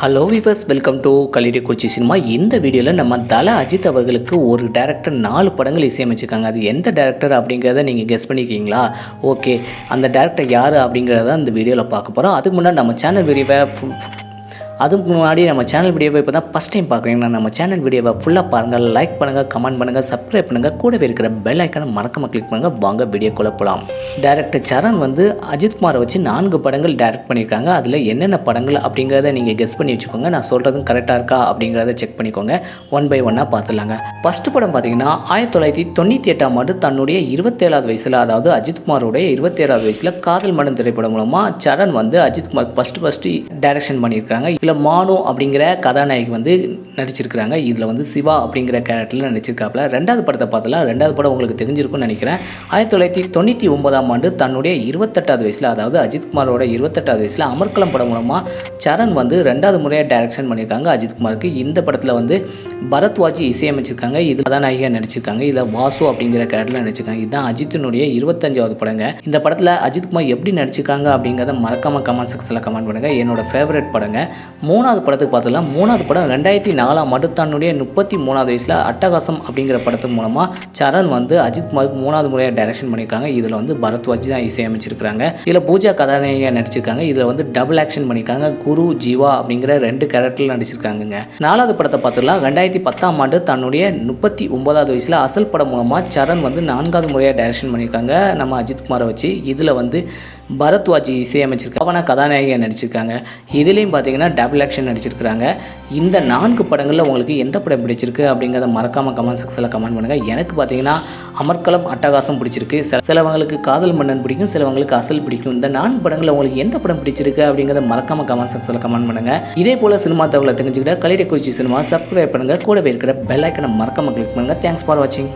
Hello viewers welcome to Kallidaikurichi cinema இந்த வீடியோவில் நம்ம தல அஜித் அவர்களுக்கு ஒரு டேரக்டர் நாலு படங்கள் இசையமைச்சிருக்காங்க. அது எந்த டேரக்டர் அப்படிங்கிறத நீங்கள் கெஸ் பண்ணிக்கிங்களா ஓகே அந்த டேரக்டர் யார் அப்படிங்கிறத இந்த வீடியோவில் பார்க்க போகிறோம் அதுக்கு முன்னாடி நம்ம சேனல் வீடியோவை அதுக்கு முன்னாடி நம்ம சேனல் வீடியோவை இப்போ தான் ஃபஸ்ட் டைம் பார்க்குறீங்கன்னா நம்ம சேனல் வீடியோவை ஃபுல்லாக பாருங்கள் லைக் பண்ணுங்கள் கமெண்ட் பண்ணுங்கள் சப்ஸ்கிரைப் பண்ணுங்கள் கூடவே இருக்கிற பெல் ஐக்கனை மறக்காமல் கிளிக் பண்ணுங்கள் வாங்க வீடியோ குழப்பலாம் டேரக்டர் சரண் வந்து அஜித்குமாரை வச்சு நான்கு படங்கள் டைரக்ட் பண்ணியிருக்காங்க. அதில் என்னென்ன படங்கள் அப்படிங்கிறத நீங்கள் கெஸ் பண்ணி வச்சுக்கோங்க. நான் சொல்கிறதும் கரெக்டாக இருக்கா அப்படிங்கிறத செக் பண்ணிக்கோங்க. ஒன் பை ஒன்னாக பார்த்துடலாங்க. ஃபஸ்ட்டு படம் பார்த்தீங்கன்னா ஆயிரத்தி தொள்ளாயிரத்தி தொண்ணூற்றி எட்டாம் ஆண்டு தன்னுடைய இருபத்தேழாவது வயசில் அதாவது அஜித்குமாரோடைய இருபத்தேழாவது வயசில் காதல் மடன் திரைப்படம் மூலமாக சரண் வந்து அஜித்குமார் ஃபஸ்ட்டு ஃபஸ்ட்டு டைரக்ஷன் பண்ணியிருக்காங்க. இதில் மானு அப்படிங்கிற கதாநாயகி வந்து நடிச்சிருக்கிறாங்க. இதில் வந்து சிவா அப்படிங்கிற கேரக்டரில் நடிச்சிருக்காப்புல. ரெண்டாவது படத்தை பார்த்தலாம் ரெண்டாவது படம் உங்களுக்கு தெரிஞ்சிருக்கும்னு நினைக்கிறேன். ஆயிரத்தி தொள்ளாயிரத்தி தொண்ணூற்றி ஒன்பதாம் ஆண்டு தன்னுடைய இருபத்தெட்டாவது வயசில் அதாவது அஜித் குமாரோட இருபத்தெட்டாவது வயசில் அமர்கலம் படம் மூலமாக சரண் வந்து ரெண்டாவது முறையாக டைரக்ஷன் பண்ணியிருக்காங்க அஜித் குமாருக்கு. இந்த படத்தில் வந்து பரத்வாஜி இசையமைச்சிருக்காங்க. இது கதாநாயகியாக நடிச்சிருக்காங்க. இதில் வாசு அப்படிங்கிற கேரக்டரில் நடிச்சிருக்காங்க. இதுதான் அஜித்தினுடைய இருபத்தஞ்சாவது படங்க. இந்த படத்தில் அஜித் குமார் எப்படி நடிச்சிருக்காங்க அப்படிங்கிறத மறக்காமல் கமெண்ட் செக்ஷனில் கமெண்ட் பண்ணுங்கள் என்னோட ஃபேவரட் படங்க. மூணாவது படத்துக்கு பார்த்தோம்னா மூணாவது படம் ரெண்டாயிரத்தி நாலாம் ஆண்டு தன்னுடைய முப்பத்தி மூணாவது வயசில் அட்டகாசம் அப்படிங்கிற படத்து மூலமாக சரண் வந்து அஜித் குமாருக்கு மூணாவது முறையாக டைரக்ஷன் பண்ணியிருக்காங்க. இதில் வந்து பரத்வாஜ் தான் இசையமைச்சிருக்காங்க இதில் பூஜா கதாநாயகியாக நடிச்சிருக்காங்க. இதில் வந்து டபுள் ஆக்ஷன் பண்ணியிருக்காங்க. குரு ஜீவா அப்படிங்கிற ரெண்டு கேரக்டரில் நடிச்சிருக்காங்கங்க. நாலாவது படத்தை பார்த்துலாம் ரெண்டாயிரத்தி பத்தாம் ஆண்டு தன்னுடைய முப்பத்தி ஒன்பதாவது வயசில் அசல் படம் மூலமாக சரண் வந்து நான்காவது முறையாக டைரக்ஷன் பண்ணியிருக்காங்க. நம்ம அஜித் குமாரை வச்சு இதில் வந்து பரத்வாஜி இசையமைச்சிருக்காங்க அவனை கதாநாயகியாக நடிச்சிருக்காங்க. இதுலேயும் பார்த்தீங்கன்னா டபுள் ஆக்ஷன் நடிச்சிருக்கிறாங்க. இந்த நான்கு படங்களில் உங்களுக்கு எந்த படம் பிடிச்சிருக்கு அப்படிங்கிறத மறக்காமல் கமெண்ட் செக்ஷனில் கமெண்ட் பண்ணுங்கள் எனக்கு பார்த்தீங்கன்னா அமர்கலம் அட்டகாசம் பிடிச்சிருக்கு. சில சிலவங்களுக்கு காதல் மன்னன் பிடிக்கும் சிலவங்களுக்கு அசல் பிடிக்கும். இந்த நான்கு படங்களில் உங்களுக்கு எந்த படம் பிடிச்சிருக்கு அப்படிங்கிறத மறக்காமல் கமெண்ட் செக்ஷனில் கமெண்ட் பண்ணுங்கள் இதே போல் சினிமா தகவலை தெரிஞ்சுக்கிட்ட கலிடை குறிச்சி சினிமா சப்ஸ்கிரைப் பண்ணுங்கள் கூடவே இருக்கிற பெல் ஐக்கனை மறக்காமல் கிளிக் பண்ணுங்கள் தேங்க்ஸ் ஃபார் வாட்சிங்